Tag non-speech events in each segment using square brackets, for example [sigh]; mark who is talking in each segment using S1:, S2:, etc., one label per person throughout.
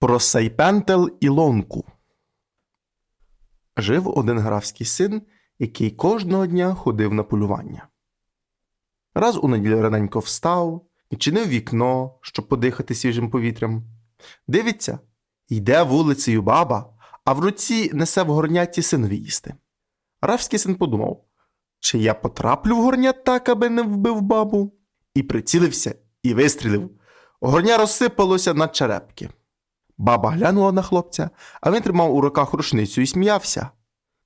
S1: Про Сейпентел і Лонку. Жив один графський син, який кожного дня ходив на полювання. Раз у неділю раненько встав, відчинив вікно, щоб подихати свіжим повітрям. Дивиться, йде вулицею баба, а в руці несе в горняті синові їсти. Графський син подумав, чи я потраплю в горнят так, аби не вбив бабу, і прицілився і вистрілив. Горня розсипалося на черепки. Баба глянула на хлопця, а він тримав у руках рушницю і сміявся.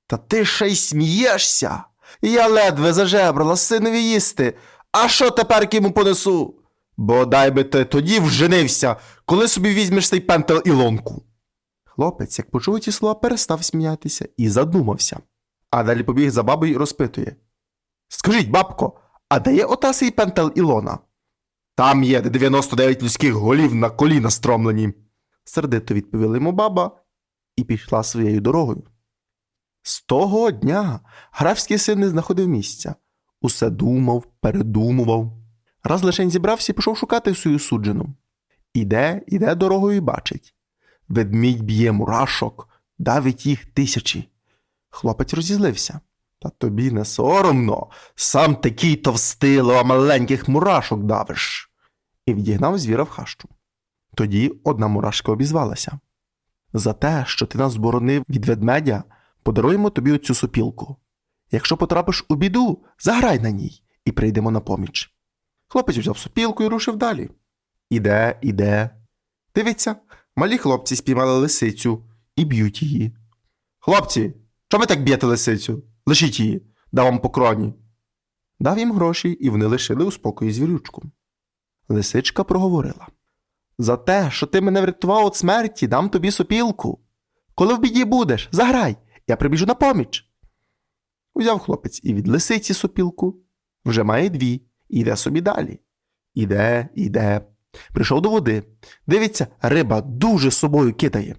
S1: Та ти ще й смієшся? Я ледве зажебрала синові їсти. А що тепер йому понесу? Бо дай би ти тоді вженився, коли собі візьмеш цей пентел і лонку. Хлопець, як почув ті слова, перестав сміятися і задумався. А далі побіг за бабою і розпитує: Скажіть, бабко, а де є ота сей пентел Ілона? Там є, де 99 людських голів на коліна стромлені. Сердито відповіла йому баба і пішла своєю дорогою. З того дня графський син не знаходив місця. Усе думав, передумував. Раз лишень зібрався і пішов шукати свою суджену. Іде, іде дорогою і бачить. Ведмідь б'є мурашок, давить їх тисячі. Хлопець розізлився. Та тобі не соромно, сам такий товстило, а маленьких мурашок давиш. І відігнав звіра в хащу. Тоді одна мурашка обізвалася. За те, що ти нас зборонив від ведмедя, подаруємо тобі оцю сопілку. Якщо потрапиш у біду, заграй на ній і прийдемо на поміч. Хлопець взяв сопілку і рушив далі. Іде, іде. Дивиться, малі хлопці спіймали лисицю і б'ють її. Хлопці, чому ви так б'єте лисицю? Лишіть її, дав вам покроні. Дав їм гроші, і вони лишили у спокої звірючку. Лисичка проговорила. За те, що ти мене врятував від смерті, дам тобі сопілку. Коли в біді будеш, заграй, я прибіжу на поміч. Узяв хлопець і від лисиці сопілку, вже має дві, і йде собі далі. Іде, іде. Прийшов до води. Дивиться, риба дуже собою кидає.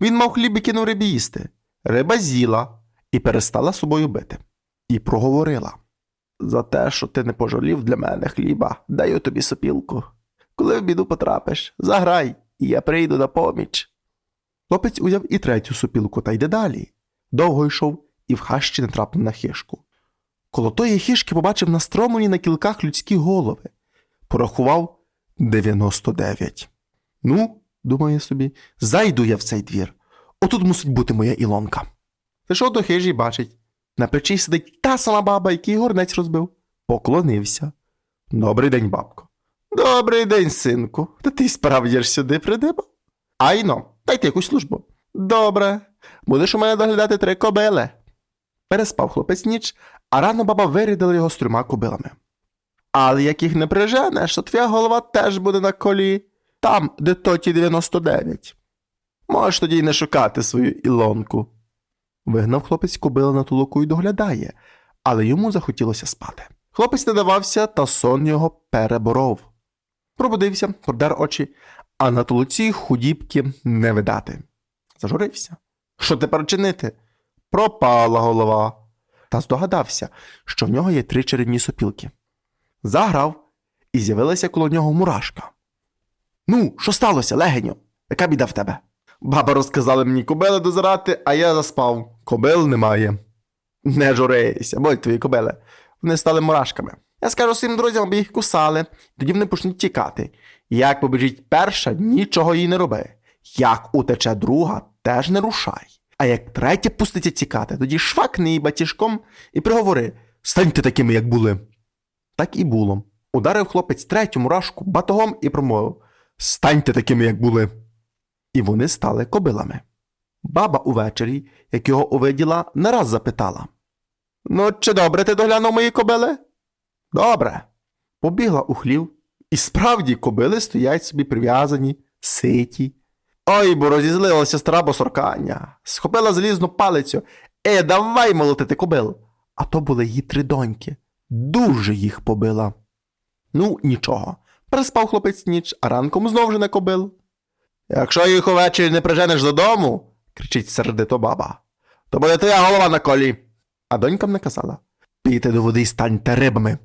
S1: Він мав хліб і кинув рибі їсти. Риба з'їла і перестала собою бити. І проговорила. За те, що ти не пожалів для мене хліба, даю тобі сопілку. Коли в біду потрапиш, заграй, і я прийду на поміч. Хлопець узяв і третю сопілку та йде далі. Довго йшов і в хащі не трапив на хишку. Коло тої хишки побачив настромлені на кілках людські голови. Порахував 99. Ну, думає собі, зайду я в цей двір. Отут мусить бути моя Ілонка. Пішов до хижі бачить. На печі сидить та сама баба, який горнець розбив. Поклонився. Добрий день, бабко. Добрий день, синку. Та ти справді ж сюди придибав? Айно, дайте якусь службу. Добре. Будеш у мене доглядати три кобили. Переспав хлопець ніч, а рано баба вирядила його з трьома кобилами. Але як їх не приженеш, то твоя голова теж буде на колі, там, де тоті 99. Можеш тоді й не шукати свою ілонку. Вигнав хлопець кобила на тулуку і доглядає, але йому захотілося спати. Хлопець не давався, та сон його переборов. Пробудився, продер очі, а на тулуці худібки не видати. Зажурився. Що тепер чинити? Пропала голова. Та здогадався, що в нього є три чарівні сопілки. Заграв, і з'явилася коло нього мурашка. Ну, що сталося, легеню? Яка біда в тебе? Баба розказала мені кобили дозирати, а я заспав. Кобил немає. Не журися, будь твої кобили. Вони стали мурашками. Я скажу своїм друзям, аби їх кусали, тоді вони почнуть тікати. Як побіжить перша, нічого їй не роби. Як утече друга, теж не рушай. А як третя пуститься тікати, тоді швакни її батіжком і приговори станьте такими, як були. Так і було. Ударив хлопець третю мурашку батогом і промовив Станьте такими, як були. І вони стали кобилами. Баба увечері, як його увиділа, не раз запитала Ну, чи добре ти доглянув мої кобили? Добре. Побігла у хлів, і справді кобили стоять собі прив'язані, ситі. Ой, бо розізлилася стара босоркання, схопила залізну палицю. Е, давай молотити кобил. А то були її три доньки. Дуже їх побила. Ну, нічого. Переспав хлопець ніч, а ранком знов же не кобил. Якщо їх увечері не приженеш додому, кричить сердито баба, то буде твоя голова на колі. А донькам наказала Пійте до води і станьте рибами.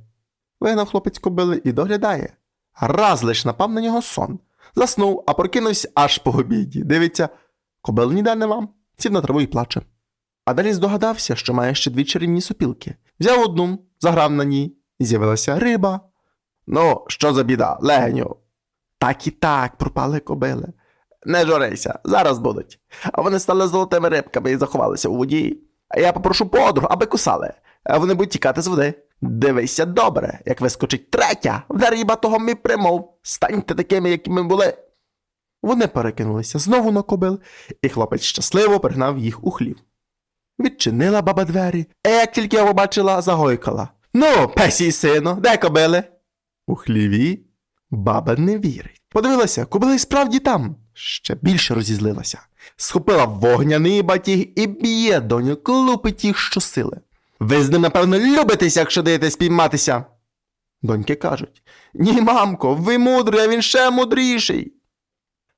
S1: Вигнав хлопець кобили і доглядає. Раз лиш напав на нього сон. Заснув, а прокинувся аж по обіді. Дивиться, кобил ніде нема, сів на траву і плаче. А далі здогадався, що має ще дві чарівні сопілки. Взяв одну, заграв на ній, і з'явилася риба. Ну, що за біда, легеню? Так і так, пропали кобили. Не журися, зараз будуть. А вони стали золотими рибками і заховалися у воді. А я попрошу подруг, аби кусали. А вони будуть тікати з води. Дивися добре, як вискочить третя, де риба того ми примов. Станьте такими, які ми були. Вони перекинулися знову на кобил, і хлопець щасливо пригнав їх у хлів. Відчинила баба двері, а як тільки його побачила, загойкала. Ну, песі сину, де кобили? У хліві баба не вірить. Подивилася, кобила й справді там. Ще більше розізлилася. Схопила вогняний батіг і б'є доню, клупить їх щосили. Ви з ним, напевно, любитеся, якщо даєте спійматися. Доньки кажуть: Ні, мамко, ви мудрий, а він ще мудріший.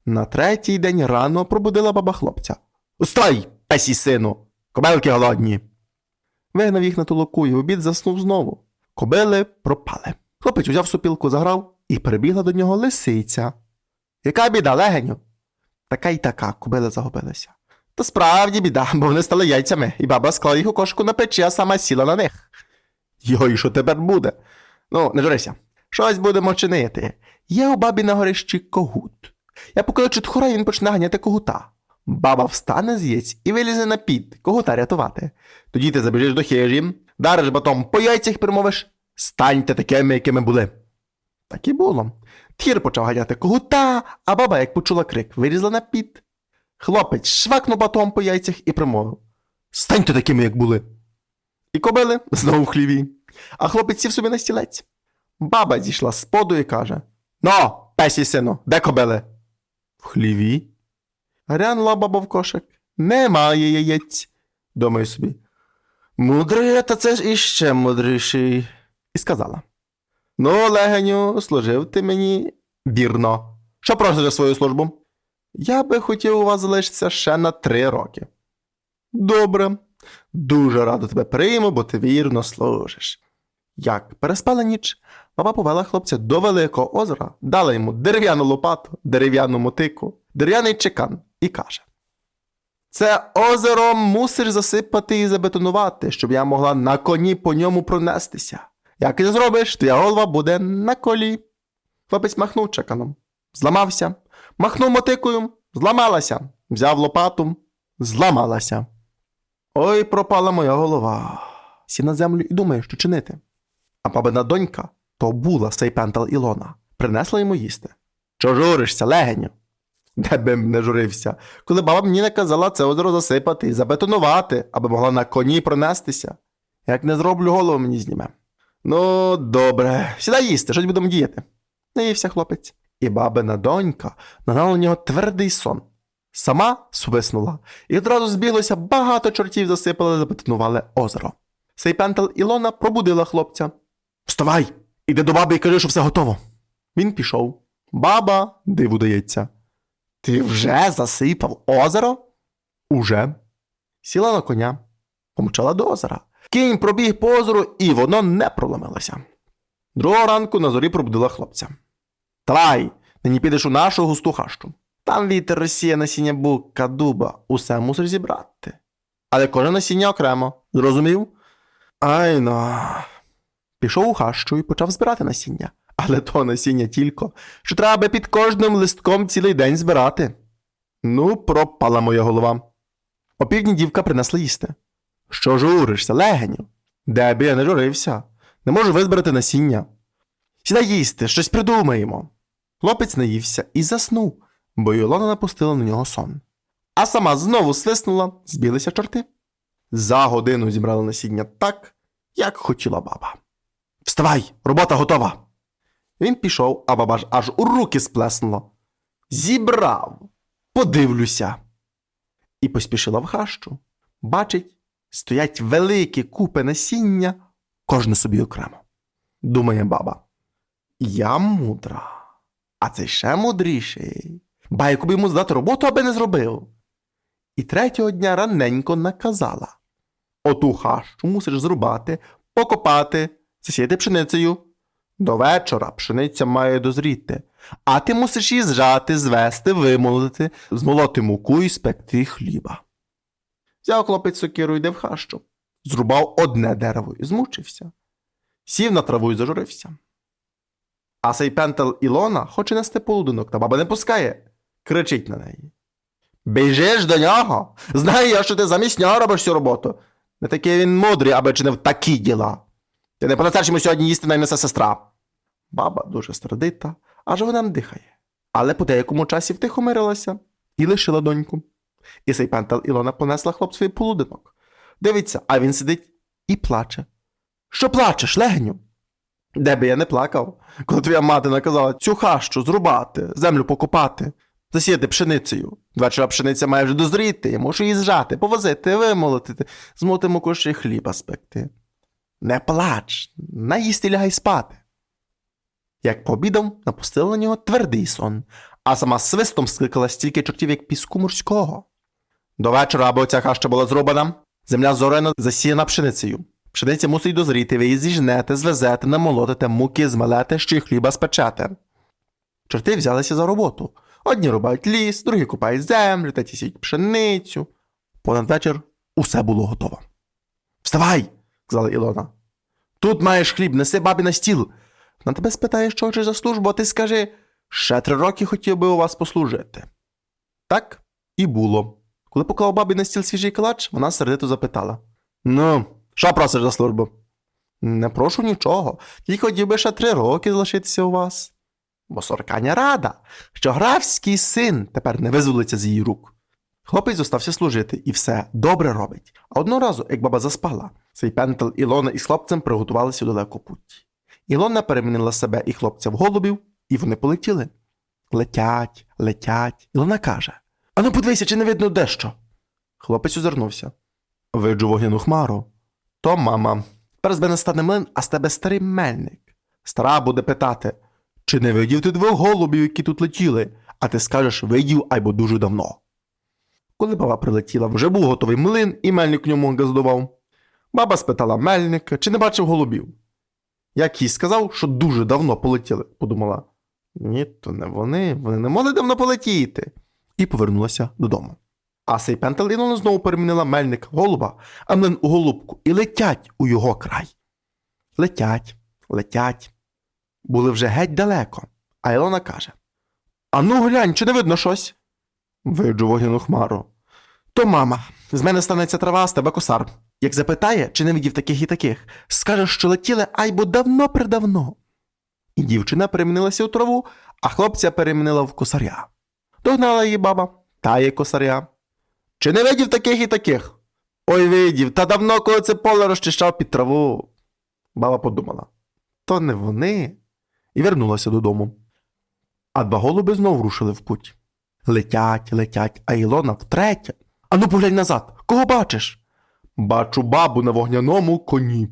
S1: На третій день рано пробудила баба хлопця. Устай, песі сину, кобелки голодні. Вигнав їх на толоку і обід заснув знову. Кобили пропали. Хлопець узяв сопілку, заграв і прибігла до нього лисиця. Яка біда, легеню? Така й така, кобили загубилися. Та справді біда, бо вони стали яйцями, і баба склала їх у кошку на печі, а сама сіла на них. Йой, що тепер буде? Ну, не журися. Щось будемо чинити. Є у бабі на горищі когут. Я покличу тхора, і він почне ганяти когута. Баба встане з яєць і вилізе на під, когута рятувати. Тоді ти забіжиш до хижі, дариш батом по яйцях і примовиш станьте такими, якими були. Так і було. Тхір почав ганяти когута, а баба, як почула крик, вилізла на під. Хлопець швакнув батом по яйцях і промовив Станьте такими, як були. І кобили знову в хліві. А хлопець сів собі на стілець. Баба зійшла з поду і каже: Ну, песі сину, де кобили? В хліві. Глянула баба в кошик. Немає яєць. Думаю собі. Мудрий, та це ж іще мудріший. І сказала: Ну, легеню, служив ти мені вірно. Що просиш за свою службу? Я би хотів у вас залишитися ще на три роки. Добре, дуже радо тебе прийму, бо ти вірно служиш. Як переспала ніч, баба повела хлопця до великого озера, дала йому дерев'яну лопату, дерев'яну мотику, дерев'яний чекан і каже: Це озеро мусиш засипати і забетонувати, щоб я могла на коні по ньому пронестися. Як і зробиш, твоя голова буде на колі. Хлопець махнув чеканом, зламався, махнув мотикою, зламалася, взяв лопату, зламалася. Ой, пропала моя голова. Сів на землю і думає, що чинити. А бабина донька, то була Сейпентал Ілона, принесла йому їсти. Чо журишся, легеню? Де би не журився, коли баба мені наказала це озеро засипати і забетонувати, аби могла на коні пронестися. Як не зроблю, голову мені зніме. Ну, добре, сідай їсти, щось будемо діяти. Наївся хлопець. І бабина донька нагнала на нього твердий сон. Сама свиснула, і одразу збіглося багато чортів засипали, забетонували озеро. Сейпентал Ілона пробудила хлопця. Вставай! Іди до баби і кажи, що все готово. Він пішов. Баба диву дається. Ти вже засипав озеро? Уже. Сіла на коня, помчала до озера. Кінь пробіг по озеру, і воно не проломилося. Другого ранку на зорі пробудила хлопця. Давай, нині підеш у нашу густу хащу. Там вітер розсіє насіння бука, дуба, усе мусиш зібрати. Але кожне насіння окремо, зрозумів? Ай ну. Пішов у хащу і почав збирати насіння. Але то насіння тільки, що треба під кожним листком цілий день збирати. Ну, пропала моя голова. Опівдні дівка принесла їсти. Що журишся, легеню? Де б я не журився? Не можу визбирати насіння. Сідай їсти, щось придумаємо. Хлопець наївся і заснув, бо Йолона напустила на нього сон. А сама знову свиснула, збілися чорти. За годину зібрали насіння так, як хотіла баба. Вставай, робота готова. Він пішов, а баба ж аж у руки сплеснула. Зібрав, подивлюся. І поспішила в хащу. Бачить, стоять великі купи насіння, кожне собі окремо. Думає баба. Я мудра, а цей ще мудріший. Ба яку б йому здати роботу, аби не зробив. І третього дня раненько наказала: Оту хащу мусиш зрубати, покопати, засіяти пшеницею. До вечора пшениця має дозріти, а ти мусиш її зжати, звести, вимолотити, змолоти муку і спекти хліба. Взяв хлопець сокиру йде в хащу, зрубав одне дерево і змучився, сів на траву і зажурився. А сей пентел Ілона хоче нести полудинок, та баба не пускає, кричить на неї. Біжиш до нього? Знаю я, що ти замість нього робиш цю роботу. Не такий він мудрий, аби чинив такі діла. Ти не понесеш йому сьогодні їсти наймесе сестра. Баба дуже сердита, аж вона дихає. Але по деякому часі втихомирилася і лишила доньку. І пентел Ілона понесла хлопцеві полудинок. Дивиться, а він сидить і плаче. Що плачеш, легню? Де би я не плакав, коли твоя мати наказала цю хащу зрубати, землю покопати, засіяти пшеницею. Вечора пшениця має вже дозріти, я мушу її зжати, повозити, вимолотити, змоти муку ще й хліба спекти. Не плач, наїсти лягай спати. Як пообідав, напустила на нього твердий сон, а сама свистом скликала стільки чортів, як піску морського. До вечора, аби оця хаща була зроблена, земля зорено засіяна пшеницею. Пшениця мусить дозріти, ви її зіжнете, звезете, намолотите, муки змелете, ще й хліба спечете. Чорти взялися за роботу. Одні рубають ліс, другі купають землю, треті сіють пшеницю. Понад вечір усе було готово. Вставай, сказала Ілона. Тут маєш хліб, неси бабі на стіл. На тебе спитає, що хочеш за службу, а ти скажи, ще три роки хотів би у вас послужити. Так і було. Коли поклав бабі на стіл свіжий калач, вона сердито запитала: Ну, що просиш за службу? Не прошу нічого, тільки хотів би ще три роки залишитися у вас. Бо сорканя рада, що графський син тепер не визволиться з її рук. Хлопець зостався служити і все добре робить. А одного разу, як баба заспала, цей пентел Ілона із хлопцем приготувалися у далеку путь. Ілона перемінила себе і хлопця в голубів, і вони полетіли. Летять, летять. Ілона каже: Ану, подивися, чи не видно дещо. Хлопець озирнувся. Виджу вогняну хмару. То, мама, з мене стане млин, а з тебе старий мельник. Стара буде питати, чи не видів ти двох голубів, які тут летіли, а ти скажеш видів або дуже давно. Коли баба прилетіла, вже був готовий млин, і мельник в ньому газдував. Баба спитала мельника, чи не бачив голубів. Як їй сказав, що дуже давно полетіли, подумала. Ні, то не вони, вони не могли давно полетіти. І повернулася додому. А сей Пентеліно знову перемінила мельник голуба, а млин у голубку, і летять у його край. Летять, летять. Були вже геть далеко. А Ілона каже: Ану, глянь, чи не видно щось? Виджу вогняну хмару. То, мама, з мене станеться трава, з тебе косар. Як запитає, чи не видів таких і таких, скаже, що летіли айбо давно-предавно. І дівчина перемінилася у траву, а хлопця перемінила в косаря. Догнала її баба, та є косаря. Чи не видів таких і таких? Ой, видів, та давно, коли це поле розчищав під траву. Баба подумала. То не вони. І вернулася додому. А два голуби знову рушили в путь. Летять, летять, а Ілона втретє. Ану поглянь назад, кого бачиш? Бачу бабу на вогняному коні.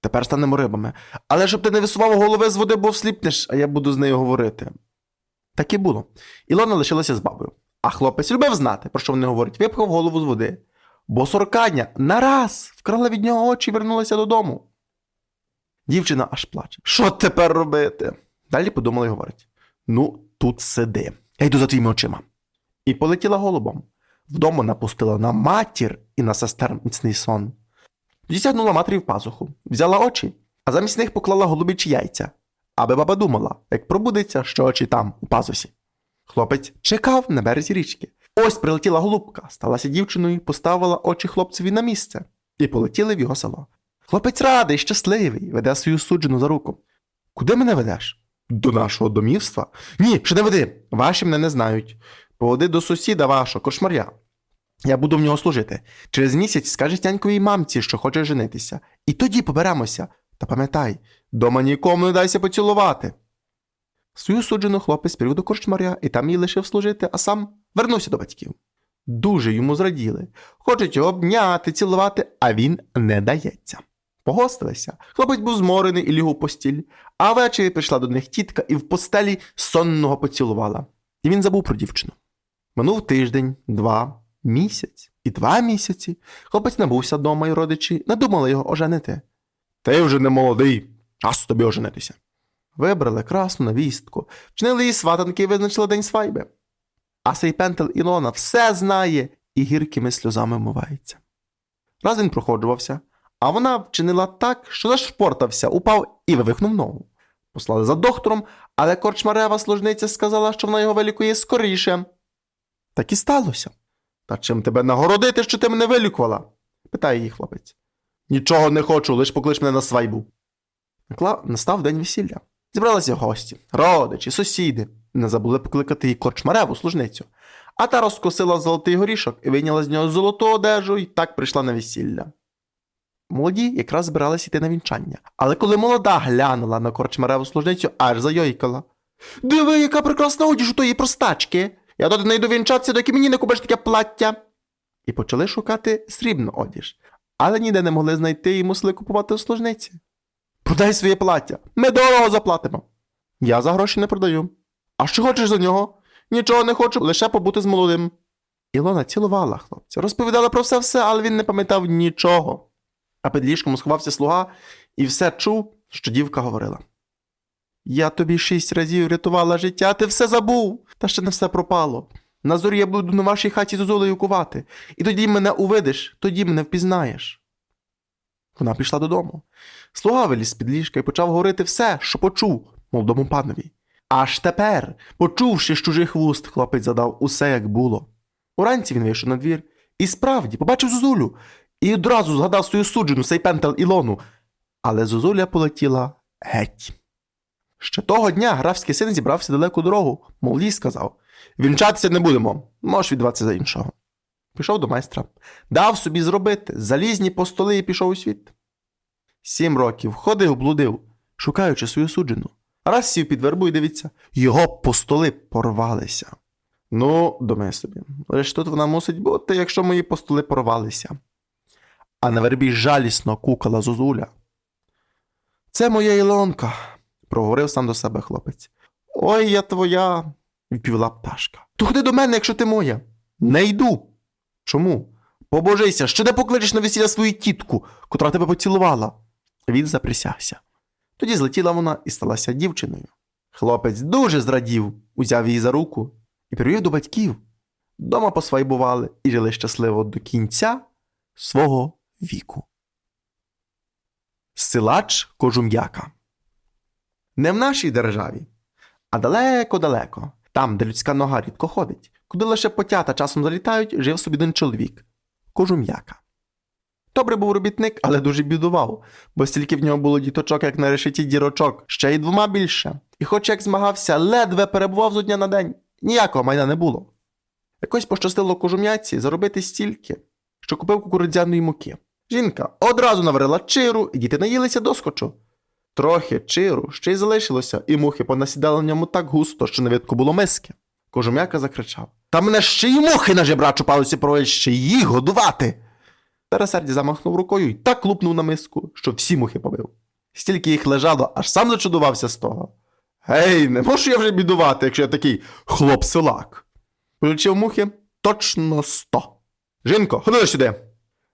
S1: Тепер станемо рибами. Але щоб ти не висував голови з води, бо всліпнеш, а я буду з нею говорити. Так і було. Ілона лишилася з бабою. А хлопець любив знати, про що вони говорять, випхав голову з води. Бо соркання нараз вкрала від нього очі і вернулася додому. Дівчина аж плаче. Що тепер робити? Далі подумала і говорить: Ну, тут сиди. Я йду за твоїми очима. І полетіла голубом. Вдома напустила на матір і на сестер міцний сон. Тоді сягнула матері в пазуху, взяла очі, а замість них поклала голубічі яйця, аби баба думала, як пробудеться, що очі там, у пазусі. Хлопець чекав на березі річки. Ось прилетіла голубка, сталася дівчиною, поставила очі хлопцеві на місце і полетіли в його село. Хлопець радий, щасливий, веде свою суджену за руку. Куди мене ведеш? До нашого домівства? Ні, ще не веди. Ваші мене не знають. Поведи до сусіда вашого, кошмаря. Я буду в нього служити. Через місяць скажеш няньковій мамці, що хоче женитися. І тоді поберемося. Та пам'ятай, дома нікому не дайся поцілувати. Свою суджену хлопець привів до корчмаря і там їй лишив служити, а сам вернувся до батьків. Дуже йому зраділи. Хочуть його обняти, цілувати, а він не дається. Погостилися. Хлопець був зморений і ліг у постіль, а ввечері прийшла до них тітка і в постелі сонного поцілувала. І він забув про дівчину. Минув тиждень, два, місяць і два місяці. Хлопець набувся вдома, і родичі надумали його оженити. Ти вже не молодий, Час тобі оженитися. Вибрали красну навістку, вчинили її сватанки і визначили день свайби. А сей пентел Ілона все знає і гіркими сльозами вмивається. Раз він проходжувався, а вона вчинила так, що зашпортався, упав і вивихнув ногу. Послали за доктором, але корчмарева служниця сказала, що вона його вилікує скоріше. Так і сталося. Та чим тебе нагородити, що ти мене вилікувала? питає її хлопець. Нічого не хочу, лиш поклич мене на свайбу. Настав день весілля. Зібралися гості, родичі, сусіди. Не забули покликати її корчмареву служницю. А та розкосила золотий горішок і вийняла з нього золоту одежу і так прийшла на весілля. Молоді якраз збиралися йти на вінчання. Але коли молода глянула на корчмареву служницю, аж зайойкала. Диви, яка прекрасна одіж у тої простачки. Я доти не йду вінчатися, доки мені не купиш таке плаття. І почали шукати срібну одіж, але ніде не могли знайти і мусили купувати служниці. Продай своє плаття, ми дорого заплатимо. Я за гроші не продаю. А що хочеш за нього? Нічого не хочу, лише побути з молодим. Ілона цілувала хлопця, розповідала про все все, але він не пам'ятав нічого. А під ліжком сховався слуга і все чув, що дівка говорила. Я тобі шість разів рятувала життя, ти все забув, та ще не все пропало. На зорі я буду на вашій хаті зозулею кувати, і тоді мене увидиш, тоді мене впізнаєш. Вона пішла додому. Слуга виліз з-під ліжка і почав говорити все, що почув молодому панові. Аж тепер, почувши з чужих вуст, хлопець задав усе, як було. Уранці він вийшов на двір і справді побачив Зозулю і одразу згадав свою суджену Сейпентел Ілону. Але Зозуля полетіла геть. Ще того дня графський син зібрався далеку дорогу. Молодій сказав: Вінчатися не будемо, можеш віддаватися за іншого. Пішов до майстра, дав собі зробити залізні постоли і пішов у світ. Сім років ходив, блудив, шукаючи свою суджену. Раз сів під вербу і дивиться, його постоли порвалися. Ну, думає собі, лише тут вона мусить бути, якщо мої постоли порвалися. А на вербі жалісно кукала зозуля. Це моя Ілонка, проговорив сам до себе хлопець. Ой, я твоя, відповіла пташка. То ходи до мене, якщо ти моя. Не йду. Чому? Побожися, що не покличеш на весілля свою тітку, котра тебе поцілувала. Він заприсягся. Тоді злетіла вона і сталася дівчиною. Хлопець дуже зрадів, узяв її за руку і привів до батьків. Дома посвайбували і жили щасливо до кінця свого віку. Силач Кожум'яка Не в нашій державі, а далеко-далеко, там, де людська нога рідко ходить, куди лише потята часом залітають, жив собі один чоловік Кожум'яка. Добре був робітник, але дуже бідував, бо стільки в нього було діточок, як на решеті дірочок, ще й двома більше. І хоч як змагався, ледве перебував з дня на день, ніякого майна не було. Якось пощастило кожум'яці заробити стільки, що купив кукурудзяної муки. Жінка одразу наварила чиру, і діти наїлися доскочу. Трохи чиру ще й залишилося, і мухи понасідали на ньому так густо, що не видко було миски. Кожум'яка закричав: Та мене ще й мухи на жебрачу палиці провели, ще їх годувати. Пересерді замахнув рукою і так лупнув на миску, що всі мухи побив. Стільки їх лежало, аж сам зачудувався з того. Гей, не можу я вже бідувати, якщо я такий хлоп-силак. Полічив мухи точно сто. Жінко, ходи сюди.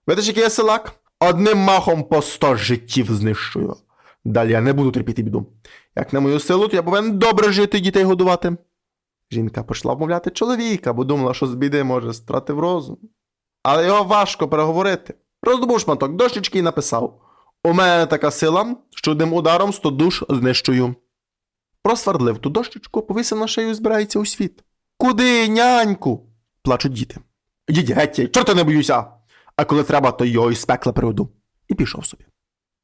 S1: Видиш, який я силак? Одним махом по сто життів знищую. Далі я не буду терпіти біду. Як на мою силу, то я повинен добре жити дітей годувати. Жінка почала вмовляти чоловіка, бо думала, що з біди може стратив розум. Але його важко переговорити. Роздобув шматок дощечки і написав: У мене така сила, що одним ударом сто душ знищую. Просвердлив ту дощечку, повісив на шею збирається у світ. Куди, няньку? плачуть діти. Йдіть геть, чорта не боюся. А коли треба, то його із пекла приведу. І пішов собі.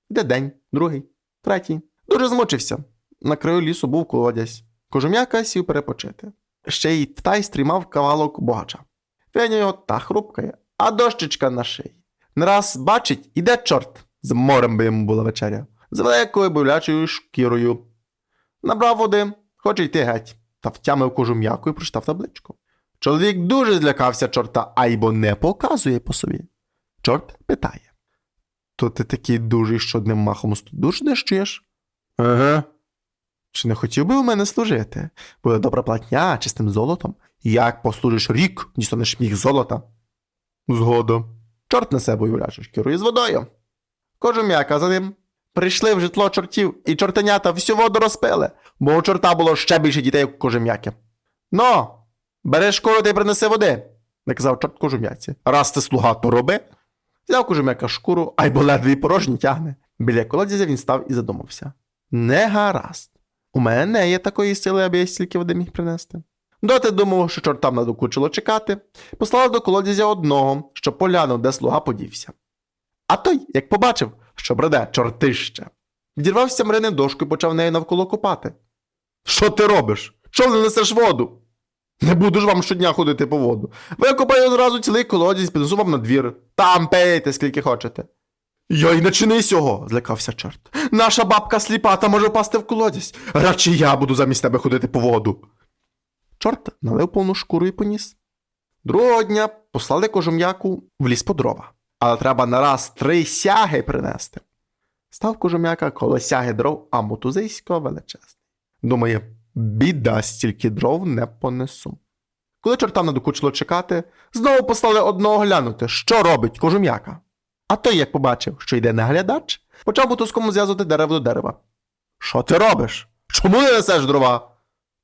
S1: Де день, другий, третій. Дуже змочився. На краю лісу був колодязь. Кожум'яка сів перепочити. Ще й тай стрімав кавалок богача. Феня його та хрупкає, а дощечка на шиї. Не раз бачить, іде чорт. З морем би йому була вечеря, з великою бойлячою шкірою. Набрав води, хоче йти геть, та втямив кожум'яку і прочитав табличку. Чоловік дуже злякався чорта, айбо не показує по собі. Чорт питає: То ти такий дужий, що одним махом душ нищуєш? Ага. Чи не хотів би у мене служити? Буде добра платня чистим золотом. Як послужиш рік, дістанеш міг золота? Згода. Чорт несе боюлячу шкіру із водою. Кожум'яка за ним. Прийшли в житло чортів, і чортенята всю воду розпили, бо у чорта було ще більше дітей, як у кожем'яки. Ну, бери шкуру та й принеси води, наказав чорт кожем'яці. Раз ти слуга, то роби. Взяв кожем'яка шкуру, а й бо ледве тягне. Біля колодязя він став і задумався. Не гаразд. У мене не є такої сили, аби я стільки води міг принести. Доти думав, що чортам надокучило чекати, послав до колодязя одного, що поглянув, де слуга подівся. А той, як побачив, що бреде чортище, відірвався мрини дошку і почав нею навколо копати. Що ти робиш? Чого не несеш воду? Не буду ж вам щодня ходити по воду. Викопаю одразу цілий колодязь, піднесу вам на двір. Там пейте, скільки хочете. Йой, не чини сього, злякався чорт. Наша бабка сліпа та може впасти в колодязь. Радше я буду замість тебе ходити по воду. Чорт налив повну шкуру і поніс. Другого дня послали кожум'яку в ліс по дрова, але треба нараз три сяги принести. Став кожум'яка коло сяги дров, а мотузисько величезний. Думає, біда, стільки дров не понесу. Коли чортам надокучило чекати, знову послали одного глянути, що робить кожум'яка. А той, як побачив, що йде наглядач, почав мотузком зв'язувати дерево до дерева. Що ти робиш? Чому не несеш дрова?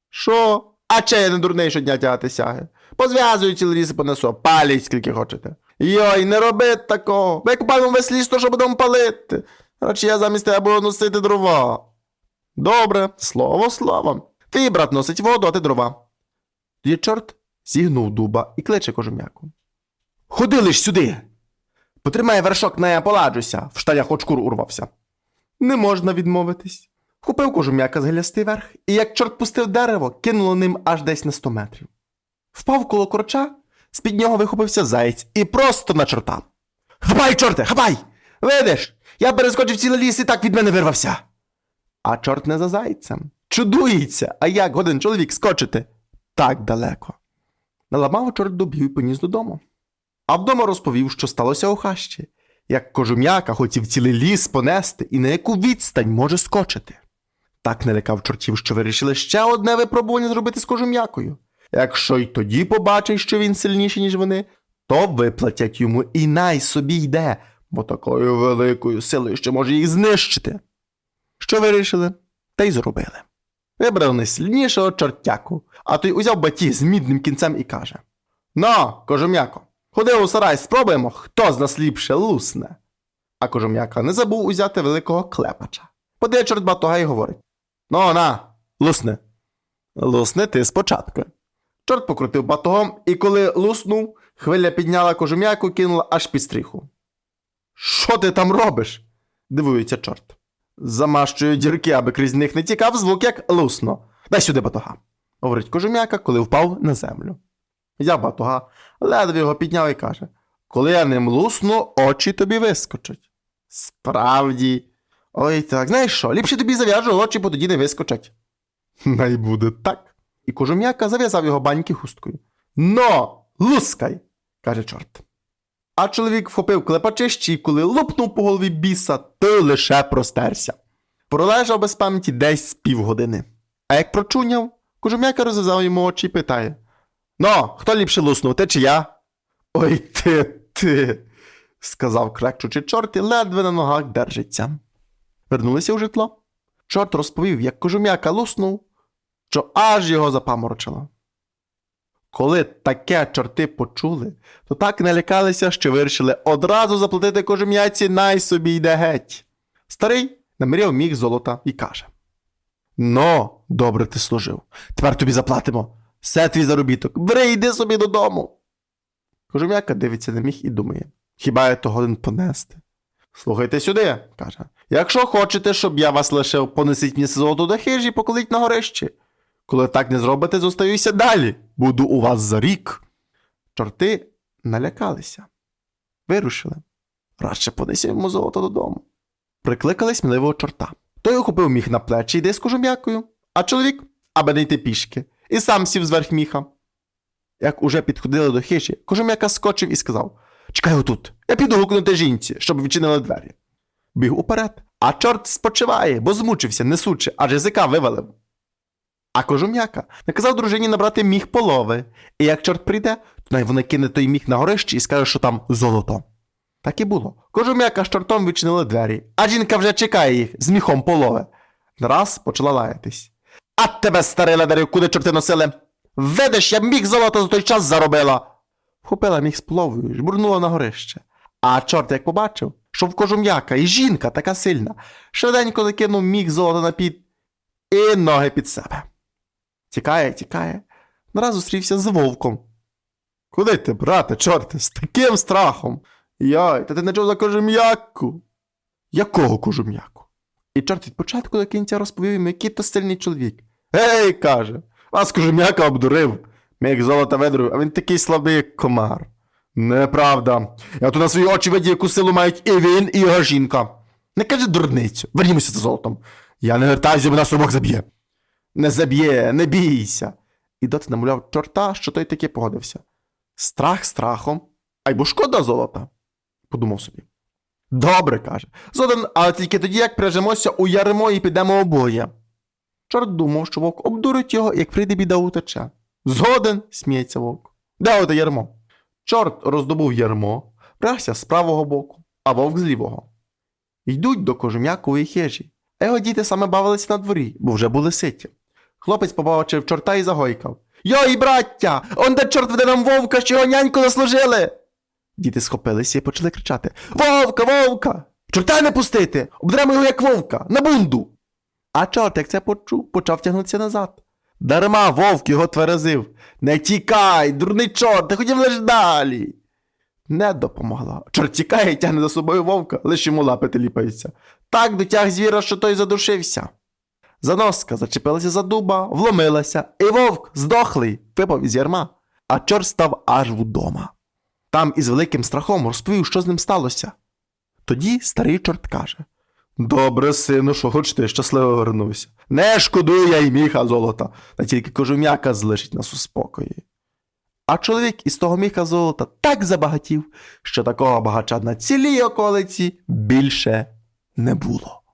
S1: Що? А че я не дурний щодня тягати сяги? Позв'язую цілий ліс і понесу, паліть скільки хочете. Йой, не роби такого. Ми купаємо весь ліс, то що будемо палити. Радше я замість тебе буду носити дрова. Добре, слово словом. Твій брат носить воду, а ти дрова. Тоді чорт зігнув дуба і кличе кожум'яку. Ходи лиш сюди. Потримай вершок, не я поладжуся, в штанях от шкур урвався. Не можна відмовитись. Купив кожум'яка з гелястий верх, і як чорт пустив дерево, кинуло ним аж десь на сто метрів. Впав коло корча, з-під нього вихопився заєць і просто на чорта. Хапай, чорте, хапай! Видиш, я перескочив цілий ліс і так від мене вирвався. А чорт не за зайцем. Чудується, а як годен чоловік скочити так далеко. Наламав чорт дубів і поніс додому. А вдома розповів, що сталося у хащі, як кожум'яка хотів цілий ліс понести і на яку відстань може скочити. Так налякав чортів, що вирішили ще одне випробування зробити з кожум'якою. Якщо й тоді побачить, що він сильніший, ніж вони, то виплатять йому і най собі йде, бо такою великою силою ще може їх знищити. Що вирішили? Та й зробили. Вибрали найсильнішого чортяку, а той узяв батіг з мідним кінцем і каже: Ну, кожум'яко, ходи у сарай, спробуємо, хто з нас ліпше лусне. А кожум'яка не забув узяти великого клепача. Подає чорт батога і говорить: Ну, на, лусне. Лусне ти спочатку. Чорт покрутив батогом, і коли луснув, хвиля підняла кожум'яку кинула аж під стріху. Що ти там робиш? дивується чорт. Замащую дірки, аби крізь них не тікав звук, як лусно. Дай сюди батога, говорить кожум'яка, коли впав на землю. Я батога, ледве його підняв і каже: Коли я ним лусну, очі тобі вискочать. Справді. Ой так, знаєш що, ліпше тобі зав'яжу очі, бо тоді не вискочать. [laughs] Най буде так. І кожум'яка зав'язав його баньки хусткою. Но, лускай, каже чорт. А чоловік вхопив клепачище і коли лупнув по голові біса, то лише простерся. Пролежав без пам'яті десь з півгодини. А як прочуняв, кожум'яка розв'язав йому очі і питає: Ну, хто ліпше луснув, ти чи я? Ой ти ти, сказав крекчучи чорт і ледве на ногах держиться. Вернулися у житло. Чорт розповів, як кожум'яка луснув, що аж його запаморочило. Коли таке чорти почули, то так налякалися, що вирішили одразу заплатити кожум'яці най собі йде геть. Старий наміряв міг золота і каже: Ну, добре ти служив. Тепер тобі заплатимо. Все твій заробіток. Бери, йди собі додому. Кожум'яка дивиться на міг і думає: хіба я то годин понести? Слухайте сюди, каже. Якщо хочете, щоб я вас лишив, понесіть мені золото до хижі і поколіть на горищі. Коли так не зробите, зостаюся далі. Буду у вас за рік. Чорти налякалися. Вирушили. Радше понесі йому золото додому. Прикликали сміливого чорта. Той охопив міх на плечі і йде з а чоловік, аби не йти пішки, і сам сів зверх міха. Як уже підходили до хижі, кожум'яка скочив і сказав: Чекай отут, я піду гукнути жінці, щоб відчинили двері. Біг уперед, а чорт спочиває, бо змучився, несучи, аж язика вивалив. А кожум'яка наказав дружині набрати міг полови, і як чорт прийде, то вона кине той міг на горище і скаже, що там золото. Так і було. Кожум'яка з чортом відчинили двері, а жінка вже чекає їх з міхом полове. Раз почала лаятись. А тебе, старий ледарю, куди чорти носили? Видиш, я міг золото за той час заробила. Вхопила міг з половою, жбурнула на горище. А чорт як побачив, що в кожум'яка і жінка така сильна, швиденько закинув міг золота на під і ноги під себе. Тікає, тікає, нараз зустрівся з вовком. Куди ти, брате, чорте, з таким страхом? Йой, та ти не чув за кожум'яку? Якого кожум'яку? І чорт від початку до кінця розповів йому, який то сильний чоловік. Гей, каже, вас кожум'яка обдурив. Міг золота видрив, а він такий слабий, як комар. Неправда. Я тут на свої очі видів, яку силу мають і він, і його жінка. Не кажи дурницю, вернімося за золотом. Я не вертаюся, бо нас обох заб'є. Не заб'є, не бійся. І доти намовляв чорта, що той таки погодився. Страх страхом, а й бо шкода золота, подумав собі. Добре, каже. Згоден, але тільки тоді, як прижемося у ярмо і підемо обоє. Чорт думав, що вовк обдурить його, як прийде біда утече. Згоден, сміється вовк. Де оте ярмо? Чорт роздобув ярмо, прягся з правого боку, а вовк з лівого. Йдуть до кожум'якової хижі, а його діти саме бавилися на дворі, бо вже були ситі. Хлопець побачив чорта і загойкав. Йой, браття! Он де чорт веде нам вовка, що його няньку заслужили. Діти схопилися і почали кричати: Вовка, вовка! Чорта не пустити! Обдремо його як вовка, на бунду! А чорт, як це почув, почав тягнутися назад. Дарма вовк його тверезив. Не тікай, дурний чорт, ти хотів лиш далі. Не допомогла. Чорт тікає і тягне за собою вовка, лише йому лапи ліпаються. Так дотяг звіра, що той задушився. Заноска зачепилася за дуба, вломилася, і вовк, здохлий, випав із ярма, а чорт став аж вдома. Там із великим страхом розповів, що з ним сталося. Тоді старий чорт каже: Добре, сину, що хоч ти щасливо вернувся. Не шкодую я й міха золота, та тільки кожум'яка залишить нас у спокої. А чоловік із того міха золота так забагатів, що такого багача на цілій околиці більше не було.